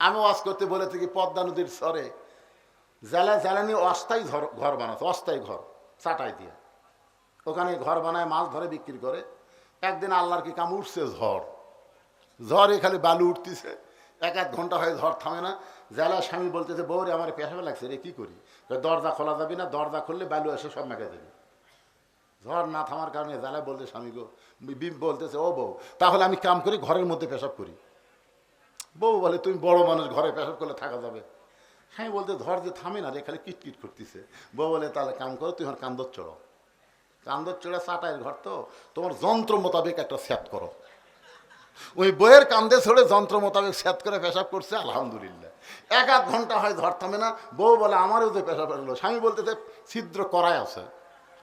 আমি ওয়াজ করতে বলে থাকি, পদ্মা নদীর স্বরে। জ্বালা, জ্বালানি অস্থায়ী ঘর বানাতো অস্থায়ী ঘর, চাটাই দিয়ে। ওখানে ঘর বানায়, মাছ ধরে, বিক্রি করে। একদিন আল্লাহর কি কাম, উঠছে ঝড়। ঝড়ে খালি বালু উঠতেছে, এক এক ঘণ্টা হয়ে ঝড় থামে না। জ্বালা স্বামী বলতেছে বউরে আমার পেশাবে লাগছে রে, কী করি? দরজা খোলা যাবে না, দরজা খুললে বালু এসে সব মেখে দেবে। ঝড় না থামার কারণে জ্বালা বলতে স্বামী গো বলতেছে, ও বউ, তাহলে আমি কাম করি, ঘরের মধ্যে পেশাব করি। বউ বলে, তুমি বড় মানুষ, ঘরে পেশাব করলে থাকা যাবে। হ্যাঁ বলতে, ধর যে থামে না রে, খালি কিটকিট করতেছে। বউ বলে, তাহলে কাম করো, তুই আমার কান্দর চড়ো। কান্দর চড়ে চাটাইয়ের ঘর তো, তোমার যন্ত্র মোতাবেক একটা সেট করো। ওই বইয়ের কান্দে ছড়ে যন্ত্র মোতাবেক সেট করে পেশাব করছে, আলহামদুলিল্লাহ। এক আধ ঘণ্টা হয় ধর থামে না, বউ বলে, আমারও যে পেশাব এলো স্বামী বলতেছে, ছিদ্র করায় আছে।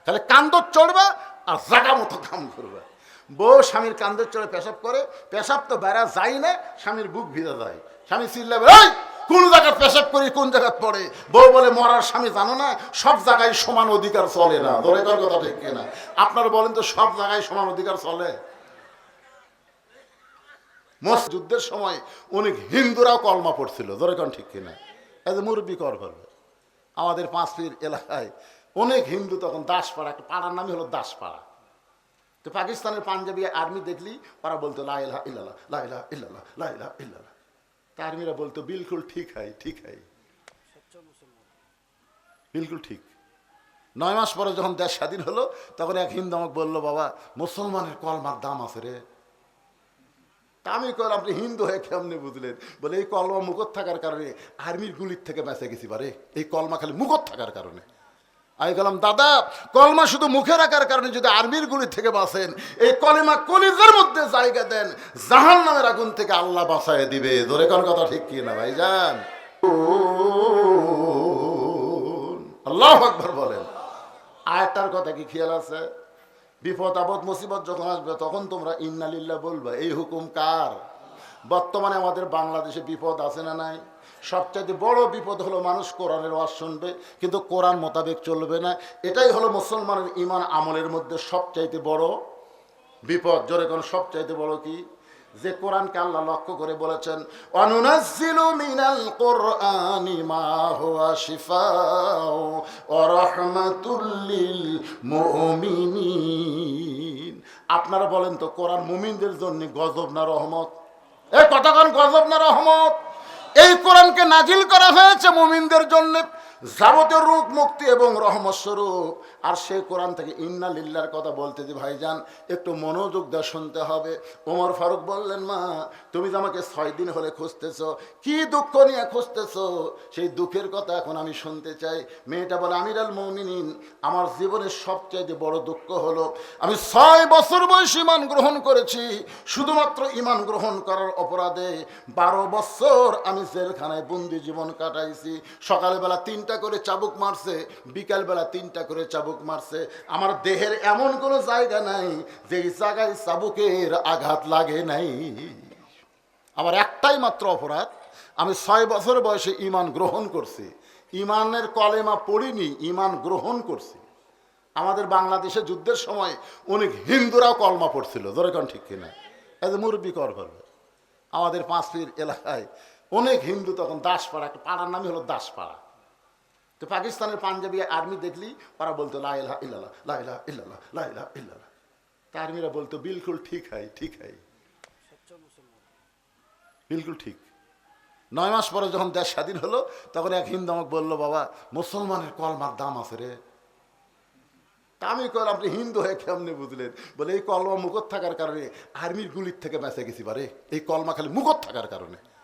তাহলে কান্দর চড়বে আর জাগা মতো কাম করবে। বউ স্বামীর কান্দর চড়ে পেশাব করে, পেশাব তো বেড়া যায় না, স্বামীর বুক ভিজে যায়। স্বামী চিল্লাবে এই, কোন জায়গায় পেশাব করি, কোন জায়গায় পড়ে? বউ বলে, মরার স্বামী জানো না, সব জায়গায় সমান অধিকার চলে না। ধরে কার কথা ঠিক না আপনারা বলেন তো, সব জায়গায় সমান অধিকার চলে? মস যুদ্ধের সময় অনেক হিন্দুরাও কলমা পড়ছিল, ধরে কারণ ঠিক কিনা? যে মুরব্বী কর করবে আমাদের পাঁচপির এলাকায় অনেক হিন্দু তখন দাসপাড়া, একটা পাড়ার নামই হলো দাসপাড়া। তো পাকিস্তানের পাঞ্জাবি আর্মি দেখলি? ওরা বলতো লাইলা ইল্লাল্লাহ লাইলা ইল্লাল্লাহ লাইলা ইল্লাল্লাহ। তা আর্মিরা বলতো, বিলকুল ঠিক হাই ঠিক হাই। বিলকুল ঠিক। নয় মাস পরে যখন দেশ স্বাধীন হলো, তখন এক হিন্দু আমাকে বলল, বাবা, মুসলমানের কলমার দাম আছে রে। তা আমি কল আপনি হিন্দু হয়ে কেমনে বুঝলেন? বলে, এই কলমা মুখত থাকার কারণে আর্মির গুলির থেকে বেঁচে গেছি বারে। এই কলমা খালি মুখত থাকার কারণে। আমি গেলাম দাদা, কলমা শুধু মুখে রাখার কারণে যদি আর্মির গুলি থেকে বাঁচেন, এই কলিমা কলিজের মধ্যে জায়গা দেন জাহান নামের আগুন থেকে আল্লাহ বাঁচায় দিবে। ধরে কোন কথা ঠিক কি না, ভাইজান? আল্লাহ আকবর বলেন। আয়টার কথা কি খেয়াল আছে? বিপদ, আপদ, মুসিবত যখন আসবে, তখন তোমরা ইন্নালিল্লাহ বলবে, এই হুকুম কার? বর্তমানে আমাদের বাংলাদেশে বিপদ আছে না নাই? সবচাইতে বড় বিপদ হলো মানুষ কোরআনের ওয়াজ শুনবে, কিন্তু কোরআন মোতাবেক চলবে না। এটাই হলো মুসলমানের ইমান আমলের মধ্যে সবচাইতে বড় বিপদ। জোরে কোন সবচাইতে বড় কি? যে কোরআনকে আল্লাহ লক্ষ্য করে বলেছেন অনুনাজ্জিলু মিনাল কোরআনি মা হুয়া শিফাউ ওয়া রাহমাতুল মুমিনিন। আপনারা বলেন তো, কোরআন মুমিনদের জন্য গজব না রহমত? এ কতক্ষণ গজব না রহমত? এই কোরআনকে নাজিল করা হয়েছে মুমিনদের জন্য। যাবতীয় রূপ মুক্তি এবং রহমত স্বরূপ। আর সেই কোরআন থেকে ইন্না লিল্লার কথা বলতে যে ভাইজান, একটু মনোযোগ দিয়ে শুনতে হবে। ওমর ফারুক বললেন, মা, তুমি যে আমাকে ছয় দিন হলে খুঁজতেছ, কি দুঃখ নিয়ে খুঁজতেছ? সেই দুঃখের কথা এখন আমি শুনতে চাই। মেয়েটা বলে আমির আল মৌমিনিন, আমার জীবনের সবচাইতে বড় দুঃখ হলো, আমি ছয় বছর বয়স ইমান গ্রহণ করেছি, শুধুমাত্র ইমান গ্রহণ করার অপরাধে। বারো বছর আমি জেলখানায় বন্দি জীবন কাটাইছি। সকালবেলা তিনটা করে চাবুক মারছে, বিকালবেলা তিনটা করে চাবুক মারছে। আমার দেহের এমন কোনো জায়গা নাই যে জায়গায় চাবুকের আঘাত লাগে নাই। আমার একটাই মাত্র অপরাধ, আমি ছয় বছর বয়সে ইমান গ্রহণ করছি। ইমানের কলেমা পড়িনি ইমান গ্রহণ করছি। আমাদের বাংলাদেশে যুদ্ধের সময় অনেক হিন্দুরাও কলমা পড়ছিল কোন ঠিক কিনা? যে মুরব্বী কর করবে আমাদের পাঁচপির এলাকায় অনেক হিন্দু তখন দাসপাড়া একটা পাড়ার নামই হলো দাসপাড়া। তো পাকিস্তানের পাঞ্জাবি আর্মি দেখলি? ওরা বলতো লাইলা ইল্লাল্লাহ লাইলা ইল্লাল্লাহ লাইলা ইল্লাল্লাহ। তা আর্মিরা বলতো, বিলকুল ঠিক হাই ঠিক হাই। বিলকুল ঠিক। নয় মাস পরে যখন দেশ স্বাধীন হলো, তখন এক হিন্দু আমাকে বলল, বাবা, মুসলমানের কলমার দাম আছে রে। তা আমি কল আপনি হিন্দু হয়ে কেমনে বুঝলেন? বলে, এই কলমা মুখত থাকার কারণে আর্মির গুলির থেকে বেঁচে গেছি বারে এই কলমা খালি মুখত থাকার কারণে।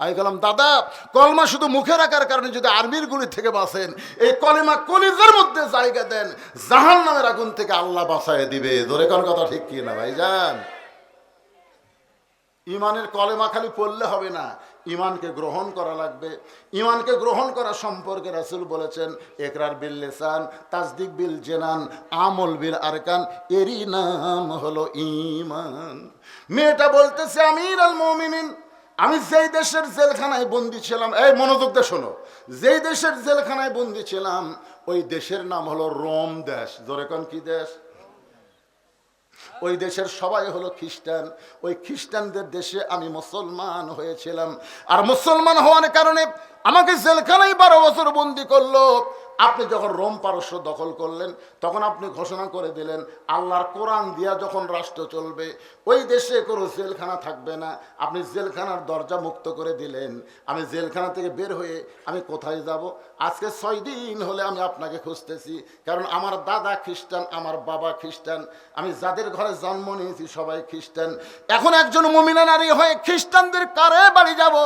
আমি গেলাম দাদা, কলমা শুধু মুখে রাখার কারণে যদি আর্মির গুলি থেকে বাঁচেন, এই কলেমা কলিজের মধ্যে জায়গা দেন জাহান নামের আগুন থেকে আল্লাহ বাঁচায় দিবে। ধরে কোন কথা ঠিক কি না ভাই যান ইমানের কলেমা খালি পড়লে হবে না, ইমানকে গ্রহণ করা লাগবে। ইমানকে গ্রহণ করা সম্পর্কে রাসুল বলেছেন একরার বিল লেসান তাজদিক বিল জেনান, আমল বিল আরকান, এরই নাম হলো ইমান মেয়েটা বলতেছে, আমির আল মমিনিন। আমি যেই দেশের জেলখানায় বন্দি ছিলাম, এই মনোযোগ দিয়ে শোনো, যেই দেশের জেলখানায় বন্দি ছিলাম, ওই দেশের নাম হলো রোম দেশ। জোরে কোন কি দেশ? ওই দেশের সবাই হলো খ্রিস্টান। ওই খ্রিস্টানদের দেশে আমি মুসলমান হয়েছিলাম। আর মুসলমান হওয়ার কারণে আমাকে জেলখানায় বারো বছর বন্দি করল। আপনি যখন রোম পারস্য দখল করলেন, তখন আপনি ঘোষণা করে দিলেন, আল্লাহর কোরআন দিয়া যখন রাষ্ট্র চলবে, ওই দেশে কোনো জেলখানা থাকবে না। আপনি জেলখানার দরজা মুক্ত করে দিলেন। আমি জেলখানা থেকে বের হয়ে আমি কোথায় যাব? আজকে ছয় দিন হলে আমি আপনাকে খুঁজতেছি, কারণ আমার দাদা খ্রিস্টান, আমার বাবা খ্রিস্টান, আমি যাদের ঘরে জন্ম নিয়েছি সবাই খ্রিস্টান। এখন একজন মমিনা নারী হয়ে খ্রিস্টানদের কারে বাড়ি যাব?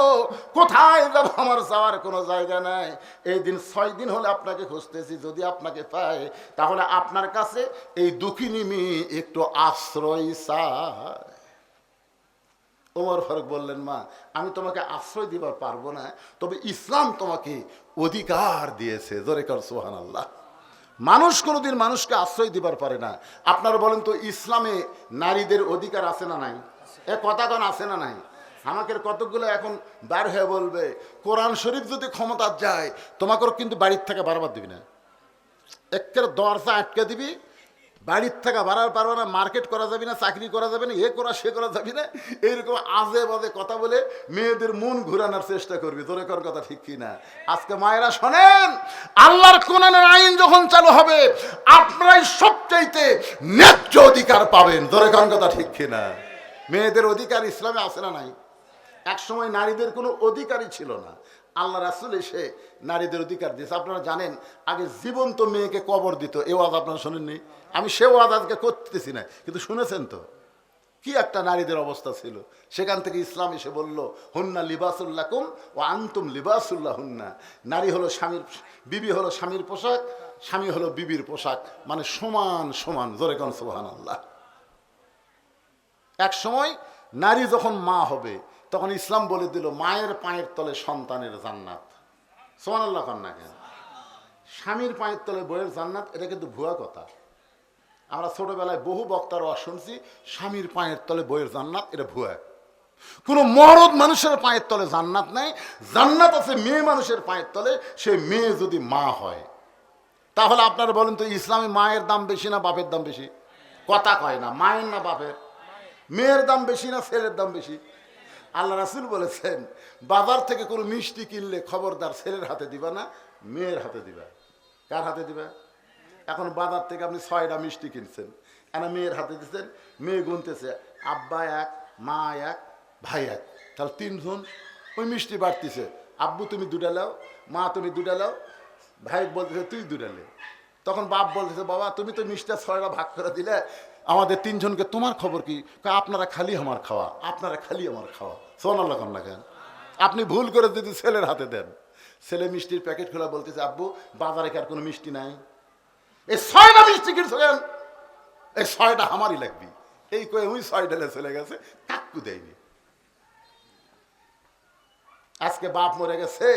কোথায় যাব? আমার যাওয়ার কোনো জায়গা নাই। এই দিন ছয় দিন হলে আপনাকে খুঁজতেছি, যদি আপনাকে পাই, তাহলে আপনার কাছে এই দুঃখিনী একটু আশ্রয় চায় ওমর ফারুক বললেন, মা, আমি তোমাকে আশ্রয় দিবার পারব না, তবে ইসলাম তোমাকে অধিকার দিয়েছে। জোরে কর সোহান আল্লাহ মানুষ কোনোদিন মানুষকে আশ্রয় দিবার পারে না। আপনারা বলেন তো, ইসলামে নারীদের অধিকার আছে না নাই? এ কথা কোন আছে না নাই? আমাকে কতগুলো এখন বার হয়ে বলবে, কোরআন শরীফ যদি ক্ষমতা যায়, তোমাকেও কিন্তু বাড়ির থেকে বারবার দিবি না। একের দরজা আটকে দিবি, বাড়ির থেকে বাড়ার পারবে না, মার্কেট করা যাবে না, চাকরি করা যাবে না, এ করা, সে করা যাবে না, এইরকম আজে বাজে কথা বলে মেয়েদের মন ঘুরানোর চেষ্টা করবি তোরে কর কথা ঠিক কি না আজকে মায়েরা শোনেন, আল্লাহর কোরআনের আইন যখন চালু হবে, আপনারাই সবচাইতে ন্যায্য অধিকার পাবেন তোরে কর কথা ঠিক কি না মেয়েদের অধিকার ইসলামে আছে না নাই? একসময় নারীদের কোনো অধিকারই ছিল না। আল্লাহ রাসুল এসে নারীদের অধিকার দিয়েছে। আপনারা জানেন, আগে জীবন্ত মেয়েকে কবর দিত। এ ওয়াজ আপনারা শোনেননি? আমি সে ওয়াজ আজকে করতেছি না, কিন্তু শুনেছেন তো? কি একটা নারীদের অবস্থা ছিল। সেখান থেকে ইসলাম এসে বলল, হুন্না লিবাসুল্লাহ কুম ও আন্তুম লিবাসুল্লাহ হুন্না নারী হলো স্বামীর, বিবি হলো স্বামীর পোশাক, স্বামী হলো বিবির পোশাক। মানে সমান সমান। জোরে কোন সোহান আল্লাহ এক সময় নারী যখন মা হবে তখন ইসলাম বলে দিল, মায়ের পায়ের তলে সন্তানের জান্নাত। সোমান আল্লাহ কন্যা কেন? স্বামীর পায়ের তলে বইয়ের জান্নাত, এটা কিন্তু ভুয়া কথা। আমরা ছোটবেলায় বহু বক্তার ওয়াজ শুনছি, স্বামীর পায়ের তলে বইয়ের জান্নাত, এটা ভুয়া। কোনো মরদ মানুষের পায়ের তলে জান্নাত নাই, জান্নাত আছে মেয়ে মানুষের পায়ের তলে, সে মেয়ে যদি মা হয়। তাহলে আপনারা বলেন তো, ইসলামে মায়ের দাম বেশি না বাপের দাম বেশি? কথা কয় না, মায়ের না বাপের? মেয়ের দাম বেশি না ছেলের দাম বেশি? আল্লাহ রাসুল বলেছেন বাজার থেকে কোনো মিষ্টি কিনলে খবরদার ছেলের হাতে দিবা না, মেয়ের হাতে দিবা। কার হাতে দিবা? এখন বাজার থেকে আপনি ছয়টা মিষ্টি কিনছেন এনা মেয়ের হাতে দিচ্ছেন মেয়ে গুনতেছে, আব্বা এক, মা এক, ভাই এক। তাহলে তিনজন, ওই মিষ্টি বাড়তিছে। আব্বু, তুমি দুটা লাও মা, তুমি দুটা লাও ভাই বলতেছে, তুই দুটা লে তখন বাপ বলতেছে, বাবা, তুমি তো মিষ্টিটা ছয়টা ভাগ করে দিলে আমাদের তিনজনকে, তোমার খবর কি? আপনারা খালি আমার খাওয়া, আপনারা খালি আমার খাওয়া। সোনার না কেন? আপনি ভুল করে যদি ছেলের হাতে দেন। ছেলে মিষ্টির প্যাকেট খোলা বলতেছে, আব্বু, বাজারে কি আর কোনো মিষ্টি নাই? এই ছয়টা মিষ্টি কিনছিলেন এই ছয়টা আমারই লাগবি। এই কয়ে ওই ছয়টা চলে গেছে, কাকু দেয়নি। আজকে বাপ মরে গেছে,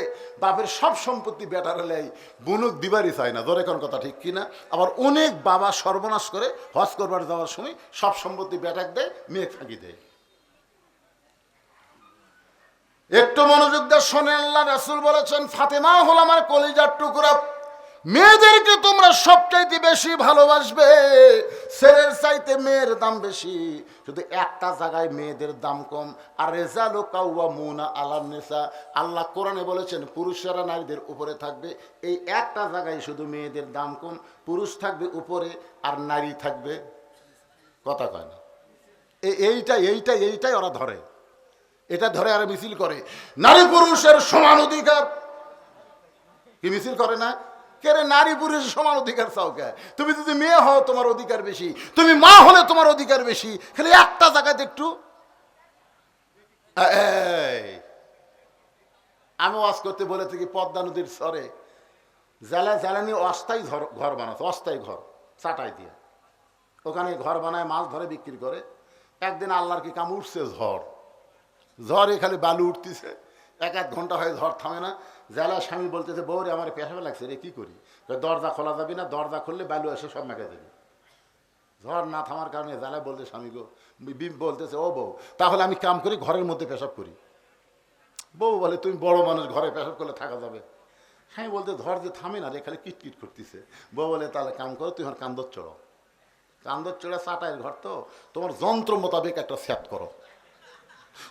বাপের সব সম্পত্তি বেটার হলে বুনুক দিবারই চায় না ধরে কোন কথা ঠিক কিনা আবার অনেক বাবা সর্বনাশ করে হজ করবার যাওয়ার সময় সব সম্পত্তি বেটাক দেয় মেয়ে ফাঁকি দেয়। একটু মনোযোগ দিয়ে শোনেন্লা রাসুল বলেছেন, ফাতেমা হল আমার কলিজার টুকরা। মেয়েদেরকে তোমরা সবচাইতে বেশি ভালোবাসবে। ছেলের চাইতে মেয়ের দাম বেশি। শুধু একটা জায়গায় মেয়েদের দাম কম। আর রেজালো কাউয়া মুনা আলাম নেশা আল্লাহ কোরআনে বলেছেন, পুরুষরা নারীদের উপরে থাকবে। এই একটা জায়গায় শুধু মেয়েদের দাম কম। পুরুষ থাকবে উপরে আর নারী থাকবে। কথা কয় না। এইটা এইটা, এইটাই ওরা ধরে। এটা ধরে আর মিছিল করে। নারী পুরুষের সমান অধিকার। কি মিছিল করে না? কে রে নারী পুরুষের সমান অধিকার চাও কে? তুমি যদি মেয়ে হও, তোমার অধিকার বেশি। তুমি মা হলে তোমার অধিকার বেশি। খালি একটা জায়গাতে একটু। আমি ওয়াজ করতে বলে থাকি পদ্মা নদীর স্বরে। জ্বালা, জ্বালানি, অস্থায়ী ঘর বানাচ্ছে, অস্থায়ী ঘর, চাটাই দিয়ে। ওখানে ঘর বানায়, মাছ ধরে, বিক্রি করে। একদিন আল্লাহর কি কাম? উঠছে ঝড়। ঝড়ে খালি বালু উঠতেছে। এক এক ঘণ্টা হয় ঝড় থামে না। জেলা স্বামী বলতেছে, বউরে, আমার পেশাবে লাগছে রে, কি করি? দরজা খোলা যাবে না, দরজা খুললে বালু এসে সব মেখে দেবে। ঝড় না থামার কারণে জেলা বলতে স্বামী গো, বিম বলতেছে, ও বউ, তাহলে আমি কাম করি, ঘরের মধ্যে পেশাব করি। বউ বলে, তুমি বড় মানুষ, ঘরে পেশাব করলে থাকা যাবে। স্বামী বলতে ঝড় যে থামে না রে, খালি কিটকিট করতেছে। বউ বলে, তাহলে কাম করো তুই আমার কান্দর চড়ো কান্দর চড়া চাটাইয়ের ঘর তো, তোমার যন্ত্র মোতাবেক একটা স্যাত করো।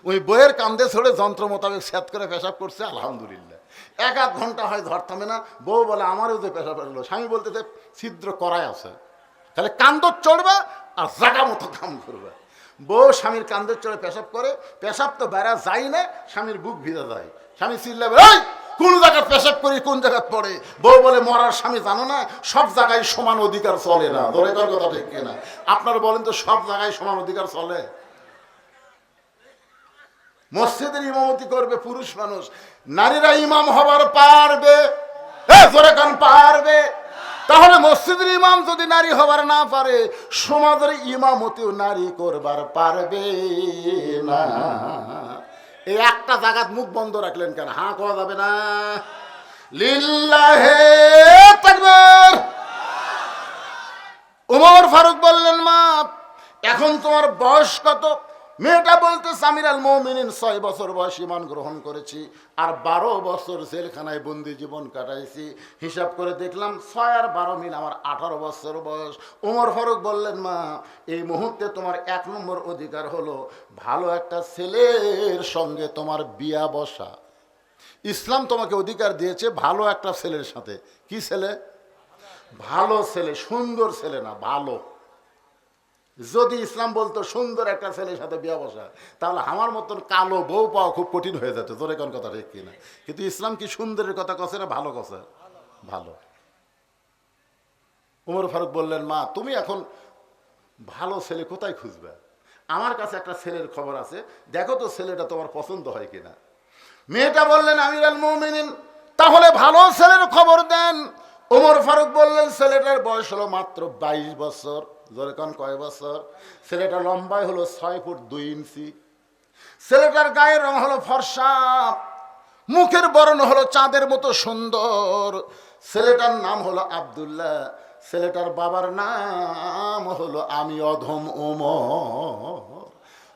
ওই বইয়ের কান্দে ছড়ে যন্ত্র মোতাবেক স্যাত করে পেশাব করছে, আলহামদুলিল্লাহ। এক আধ ঘণ্টা হয় ধর থামে না। বউ বলে, আমারও যে পেশাব আসলো স্বামী বলতে যে, ছিদ্র করাই আছে। তাহলে কান্দর চড়বে আর জাগা মতো কাম করবে। বউ স্বামীর কান্দের চড়ে পেশাব করে। পেশাব তো বেড়া যায় না, স্বামীর বুক ভিজে যায়। স্বামী চিল্লাবে, এই, কোন জায়গায় পেশাব করি, কোন জায়গায় পড়ে? বউ বলে, মরার স্বামী জানো না, সব জায়গায় সমান অধিকার চলে না। ধরে কথা ঠিক কিনা? আপনারা বলেন তো, সব জায়গায় সমান অধিকার চলে? মসজিদের ইমামতি করবে পুরুষ মানুষ। নারীরা ইমাম হবার পারবে? কান, পারবে? তাহলে মসজিদের ইমাম যদি নারী হবার না পারে, সমাজের ইমামতিও নারী করবার পারবে না। এই একটা জায়গাত মুখ বন্ধ রাখলেন কেন? হাঁ করা যাবে না? লিল্লাহে তাকবীর। উমর ফারুক বললেন, মা, এখন তোমার বয়স কত? মেয়েটা বলতে সামির আল মৌমিনিন ছয় বছর বয়স ইমান গ্রহণ করেছি আর বারো বছর জেলখানায় বন্দি জীবন কাটাইছি। হিসাব করে দেখলাম, ছয় আর বারো মিল আমার আঠারো বছর বয়স। উমর ফারুক বললেন, মা, এই মুহূর্তে তোমার এক নম্বর অধিকার হলো ভালো একটা ছেলের সঙ্গে তোমার বিয়া বসা। ইসলাম তোমাকে অধিকার দিয়েছে ভালো একটা ছেলের সাথে। কি ছেলে? ভালো ছেলে, সুন্দর ছেলে না, ভালো। যদি ইসলাম বলতো, সুন্দর একটা ছেলের সাথে বিয়া বসা, তাহলে আমার মতন কালো বউ পাওয়া খুব কঠিন হয়ে যেত। তোর কোন কথা ঠিক কিনা? কিন্তু ইসলাম কি সুন্দরের কথা কছে না ভালো কছে? ভালো। উমর ফারুক বললেন, মা, তুমি এখন ভালো ছেলে কোথায় খুঁজবে? আমার কাছে একটা ছেলের খবর আছে। দেখো তো ছেলেটা তোমার পছন্দ হয় কিনা? মেয়েটা বললেন আমির আল মৌমিনিন, তাহলে ভালো ছেলের খবর দেন। ওমর ফারুক বললেন, ছেলেটার বয়স হলো মাত্র বাইশ বছর। জোরে কন কয় বছর? ছেলেটা লম্বায় হলো ছয় ফুট দুই ইঞ্চি। ছেলেটার গায়ের রং হলো ফর্সা, মুখের বরণ হলো চাঁদের মতো সুন্দর। ছেলেটার নাম হলো আব্দুল্লাহ, ছেলেটার বাবার নাম হলো আমি অধম ওম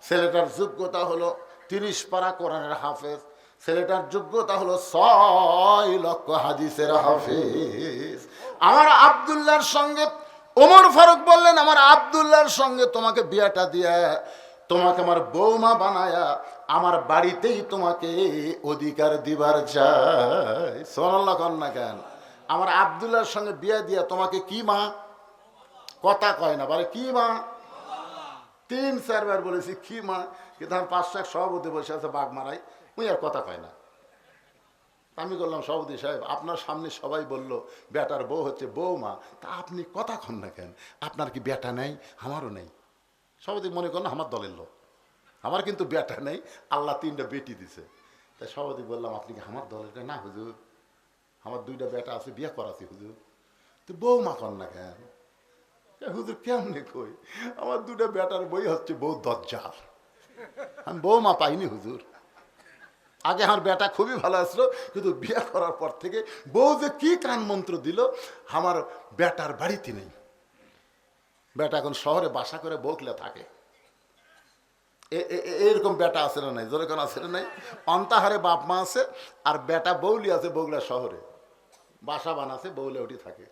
ছেলেটার যোগ্যতা হলো তিরিশ পারা কোরআনের হাফেজ। ছেলেটার যোগ্যতা হলো ছয় লক্ষ হাদিসের হাফেজ। আমার আব্দুল্লাহর সঙ্গে ওমর ফারুক বললেন আমার আব্দুল্লাহর সঙ্গে তোমাকে বিয়াটা দিয়া, তোমাকে আমার বৌমা বানায়া আমার বাড়িতেই তোমাকে অধিকার দিবার চাই। সোনাল্লা কন্যা কেন? আমার আব্দুল্লাহর সঙ্গে বিয়া দিয়া তোমাকে কি মা? কথা কয় না, বলে কি মা? তিন চারবার বলেছি, কি মা? কিন্তু আমার পাঁচ শাক সভাপতি বসে আছে বাঘ মারাই উনি আর কথা কয় না। আমি বললাম, সভাপতি সাহেব, আপনার সামনে সবাই বলল, বেটার বউ হচ্ছে বৌমা তা আপনি কথা কন না কেন? আপনার কি বেটা নেই? আমারও নেই। সভাপতি মনে করেন আমার দলের লোক। আমার কিন্তু বেটা নেই। আল্লাহ তিনটা বেটি দিছে। তাই সভাপতি বললাম, আপনি কি আমার দলের না, হুজুর। আমার দুইটা বেটা আছে, বিয়ে করাছি, হুজুর। তো বৌমা কন না কেন? হুজুর, কেমনে কই? আমার দুটা বেটার বই হচ্ছে বউ দজ্জাল। আমি বৌমা পাইনি, হুজুর। আগে আমার বেটা খুবই ভালো আসলো, কিন্তু বিয়ে করার পর থেকে বউ যে কি কান মন্ত্র দিল, আমার বেটার বাড়িতে নেই। বেটা এখন শহরে বাসা করে বকলে থাকে। এরকম বেটা আছে না নাই, জোরে কোন আছে না নাই। অন্তাহারে বাপ মা আছে, আর বেটা বৌলি আছে বগুলা শহরে। বাসা বানাছে বৌলে ওটি থাকে।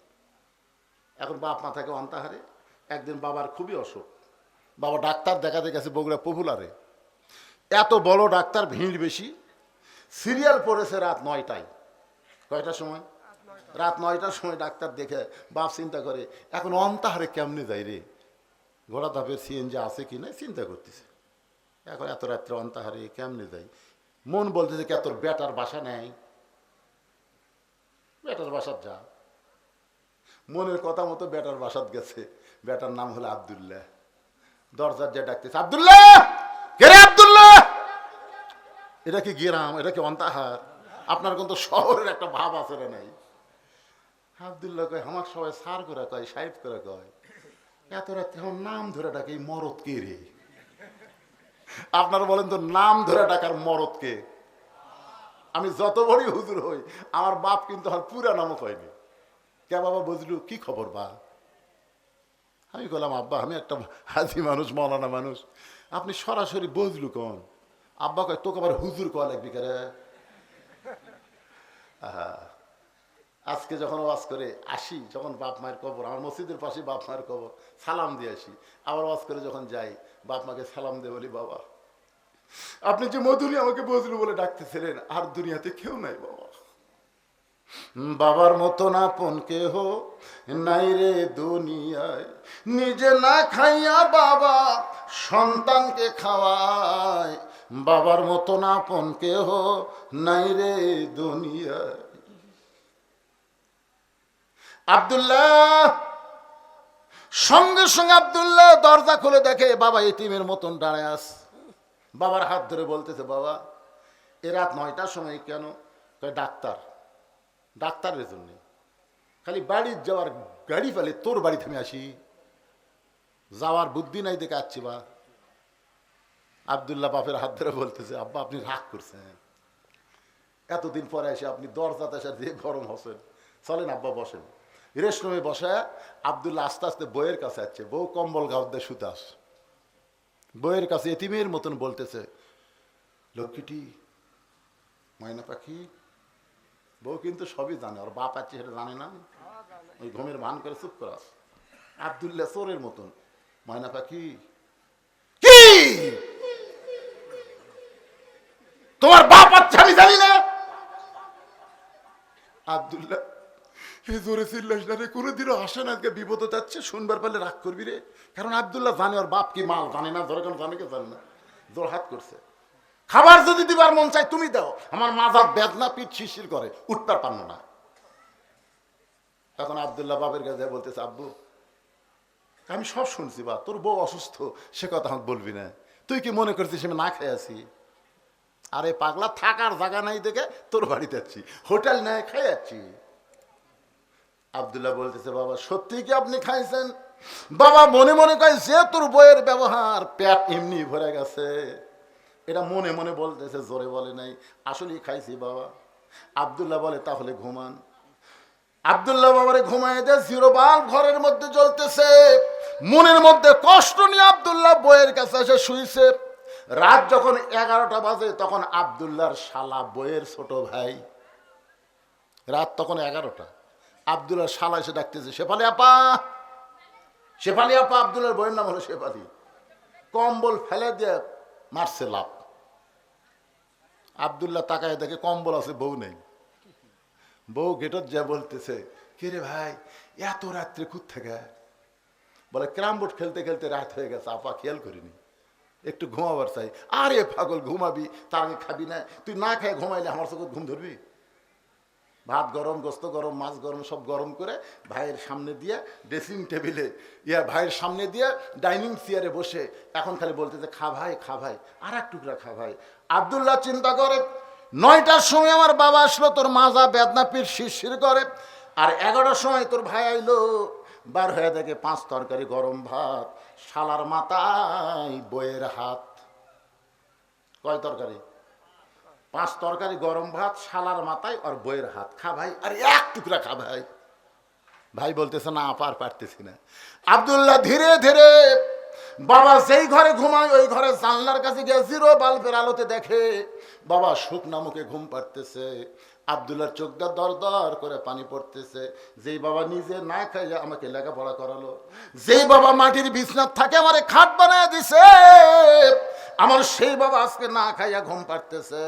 এখন বাপ মা থাকে অন্তাহারে। একদিন বাবার খুবই অসুখ। বাবা ডাক্তার দেখাতে গেছে বগুড়া পপুলারে। এত বড় ডাক্তার ভিড় বেশি। সিরিয়াল পড়েছে রাত নয়টায়। কয়টার সময়? রাত নয়টার সময় ডাক্তার দেখে বাপ চিন্তা করে, এখন অন্তাহারে কেমনে যাই রে? ঘোড়া ধাপের সিএনজি আছে কি না চিন্তা করতেছে। এখন এত রাত্রে অন্তাহারে কেমনে যাই মন বলতেছে কে তোর বেটার বাসা নেই? বেটার বাসার যা। মনের কথা মতো বেটার বাসাত গেছে। বেটার নাম হলো আবদুল্লাহ। দরজার যে ডাকতেছে, আবদুল্লাহ! এটা কি গ্রাম? এটা কি অন্তাহার? আপনার কিন্তু শহরের একটা ভাব আছে রে নাই আবদুল্লাহ কয় আমার সবাই সার করে কয় সাহেব করে কয়। এত আমার নাম ধরে ডাকে, এই মরদ কে রে? আপনারা বলেন তো, নাম ধরে ডাকার মরদ কে? আমি যত বড়ই হুজুর হই, আমার বাপ কিন্তু আর পুরা নামও কয়নি। কে বাবা বুঝলু? কি খবর বা? আমি বললাম আব্বা, আমি একটা হাজি মানুষ, মলানা মানুষ। আপনি সরাসরি বুঝলু কোন? আব্বা কয়, তোকে আবার হুজুর কয়া লাগবি করে আহা। আজকে যখন ওয়াজ করে, আসি যখন বাপ মায়ের কবর, আমার মসজিদের পাশে বাপ মায়ের কবর, সালাম দিয়ে আসি। আবার ওয়াজ করে যখন যাই, বাপ মাকে সালাম দিয়ে বলি, বাবা, আপনি যে মধুরি আমাকে বজলু বলে ডাকতেছিলেন, আর দুনিয়াতে কেউ নাই, বাবা। বাবার মতো না পন কেহ নাই রে দুনিয়ায়। নিজে না খাইয়া বাবা সন্তানকে খাওয়ায়। বাবার মতো না পন কেহ নাই রে দুনিয়ায়। আব্দুল্লাহ, সঙ্গে সঙ্গে আব্দুল্লাহ দরজা খুলে দেখে বাবা এটিমের মতন দাঁড়ায় আস বাবার হাত ধরে বলতেছে, বাবা, এ রাত নয়টার সময় কেন? ডাক্তার ডাক্তারের জন্য। খালি বাড়ি যাওয়ার গাড়ি পেলে তোর বাড়িতে আমি আসি। যাওয়ার বুদ্ধি নাই দেখে আসছি, বা। আবদুল্লাহ বাপের হাত ধরে বলতেছে, আব্বা, আপনি রাগ করছেন। এতদিন পরে এসে আপনি দরজাতে এসে দিয়ে গরম হসেন চলেন আব্বা, বসেন। রেস্টরুমে বসে আবদুল্লাহ আস্তে আস্তে বইয়ের কাছে যাচ্ছে বউ কম্বল গাও দিয়ে সুতাস বইয়ের কাছে এতিমের মতন বলতেছে, লক্ষ্মীটি, ময়না পাখি, বউ কিন্তু সবই জানে, ওর বাপ আছে সেটা জানে না। ওই ঘুমের ভান করে চুপ করাস আবদুল্লাহ চোরের মতন, ময়না পাখি, কি? তোমার বাপ আছে আমি জানি না। আবদুল্লাহ খাবার যদি দিবার মন চাই তুমি দাও। আমার মাথার বেদনা, পিঠ শিশির করে, উঠবার পারল না। এখন আবদুল্লাহ বাপের কাছে বলতেছে, আব্বু, আমি সব শুনছি বা, তোর বউ অসুস্থ, সে কথা আমাকে বলবি না। তুই কি মনে করছিস আমি না খেয়ে আছি? আরে পাগলা, থাকার জায়গা নাই দেখে তোর বাড়িতে যাচ্ছি। হোটেল নেয় খাই যাচ্ছি। আবদুল্লাহ বলতেছে, বাবা, সত্যি কি আপনি খাইছেন? বাবা, মনে মনে কয়, যে তোর বইয়ের ব্যবহার পেট এমনি ভরে গেছে। এটা মনে মনে বলতেছে, জোরে বলে নাই, আসলেই খাইছি বাবা। আবদুল্লাহ বলে, তাহলে ঘুমান। আবদুল্লাহ বাবারে ঘুমায় দেয় জিরো বাল ঘরের মধ্যে জ্বলতেছে। মনের মধ্যে কষ্ট নিয়ে আবদুল্লাহ বইয়ের কাছে এসে শুইছে। রাত যখন এগারোটা বাজে, তখন আবদুল্লাহর শালা বইয়ের ছোট ভাই। রাত তখন এগারোটা। আবদুল্লাহ শালা এসে ডাকতেছে, শেফালি আপা! শেফালি আপা, আবদুল্লাহর বইয়ের নাম হলো শেফালি। কম্বল ফেলে দিয়ে মারছে লাভ আবদুল্লাহ তাকায় দেখে কম্বল আছে, বউ নেই। বউ গেটত যা বলতেছে, কে রে ভাই, এত রাত্রে খুঁত থেকে বলে ক্রাম বোর্ড খেলতে খেলতে রাত হয়ে গেছে, আপা খেয়াল করিনি। একটু ঘুমাবার চাই। আরে পাগল, ঘুমাবি? তার আগে খাবি না। তুই না খাই ঘুমাইলে আমার চোখে ঘুম ধরবি? ভাত গরম, গোস্ত গরম, মাছ গরম, সব গরম করে ভাইয়ের সামনে দিয়ে ড্রেসিং টেবিলে ইয়া ভাইয়ের সামনে দিয়ে ডাইনিং চেয়ারে বসে এখন খালি বলতেছে, খা ভাই খা ভাই আর এক টুকরা খা ভাই। আবদুল্লাহ চিন্তা করে, নয়টার সময় আমার বাবা আসলো, তোর মাজা বেদনা পিঠ শিরশির করে, আর এগারোটার সময় তোর ভাই আইলো। বার হয়ে দেখে পাঁচ তরকারি, গরম ভাত, শালার মাথায় বইয়ের হাত। কয় তরকারি? পাঁচ তরকারি, গরম ভাত, শালার মাথায় আর বইয়ের হাত। খা ভাই, আর এক টুকরা খা ভাই। ভাই বলতেছে, না, পার, পারতেছি না। আবদুল্লাহ ধীরে ধীরে, বাবা যেই ঘরে ঘুমায়, ওই ঘরে জানলার কাছে গিয়ে জিরো বাল্বের আলোতে দেখে, বাবা সুখ নামুকে ঘুম পাড়তেছে। আবদুল্লার চোখটা দর দর করে পানি পড়তেছে। যেই বাবা নিজে না খাইয়া আমাকে লেখাপড়া করালো। যেই বাবা মাটির বিছনাথ থাকে আমারে খাট বানায় দিছে। আমার সেই বাবা আজকে না খাইয়া ঘুম পাড়তেছে।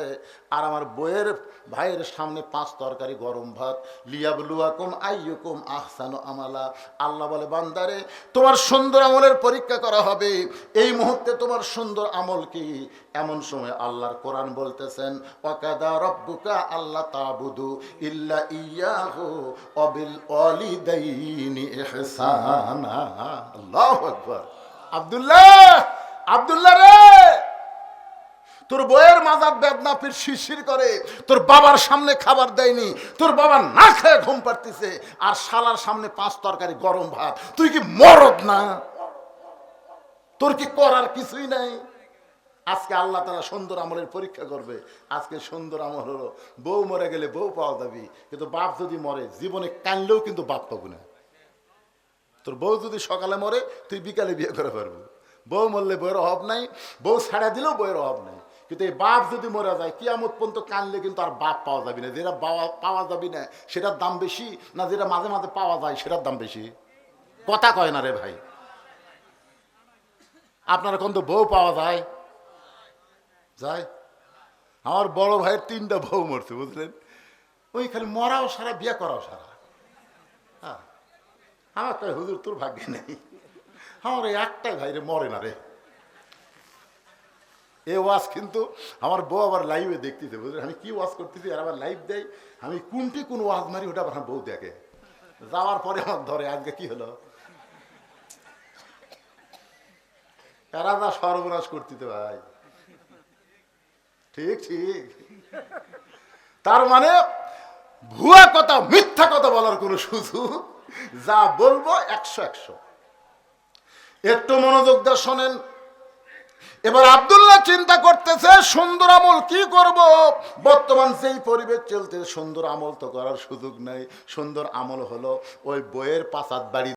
আর আমার বইয়ের ভাইয়ের সামনে পাঁচ তরকারি গরম ভাত। লিয়াবলুয়াকুম আইয়ুকুম আহসানু আমালা। আল্লাহ বলে, বান্দারে, তোমার সুন্দর আমলের পরীক্ষা করা হবে। এই মুহূর্তে তোমার সুন্দর আমল কি? এমন সময় আল্লাহর কোরআন বলতেছেন, ওয়াকাদা রব্বুকা আল্লাহ তাবুদু ইল্লা ইয়াহু অবিল ওয়ালিদাইনি ইহসানা। আল্লাহু আকবার। আব্দুল্লাহ আব্দুল্লাহ রে! তোর বইয়ের মাজার বেদনা ফির শিরশির করে, তোর বাবার সামনে খাবার দেয়নি, তোর বাবা না খেয়ে ঘুম পাড়তেছে, আর শালার সামনে পাঁচ তরকারি গরম ভাত। তুই কি মরদ না? তোর কি করার কিছুই নাই? আজকে আল্লাহ তারা সুন্দর আমলের পরীক্ষা করবে। আজকে সুন্দর আমল হলো, বউ মরে গেলে বউ পাওয়া যাবি, কিন্তু বাপ যদি মরে, জীবনে কানলেও কিন্তু বাপ পাবো না। তোর বউ যদি সকালে মরে, তুই বিকালে বিয়ে করে পারব বউ মরলে বইয়ের অভাব নাই, বউ ছাড়া দিলেও বইয়ের অভাব নাই। কিন্তু এই বাপ যদি মরে যায়, কিয়ামত পর্যন্ত কানলে কিন্তু আর বাপ পাওয়া যাবে না। যেটা পাওয়া যাবে না, সেটার দাম বেশি, না যেটা মাঝে মাঝে পাওয়া যায়, সেটার দাম বেশি। কথা কয় না রে ভাই। আপনার কোন তো বউ পাওয়া যায় যায়? আমার বড় ভাইয়ের তিনটা বউ মরছে, বুঝলেন? ওই খালি মরাও সারা, বিয়ে করাও সারা। হ্যাঁ। আমার কয় হুজুর, তোর ভাগ্যে নেই। আমার ওই একটাই ভাই রে মরে না রে। এ ওয়াজ কিন্তু আমার বউ আবার লাইভে দেখতেছে, বুঝলেন? আমি কি ওয়াজ করতেছি, আর আবার লাইভ দেয়। আমি কোনটি কোন ওয়াজ মারি, ওটা আমার বউ দেখে। যাওয়ার পরে আমার ধরে, আজকে কি হলো? এরা যা সর্বনাশ করতে ভাই। ঠিক ঠিক। তার মানে ভুয়া কথা, মিথ্যা কথা বলার কোনো সুযোগ, যা বলব একশো একশো। একটু মনোযোগ দিয়ে শোনেন। এবার আব্দুল্লাহ চিন্তা করতেছে, সুন্দর আমল কি করব? বর্তমান যেই পরিবেশ চলতে সুন্দর আমল তো করার সুযোগ নাই। সুন্দর আমল হলো ওই বইয়ের পাঁচাত বাড়ি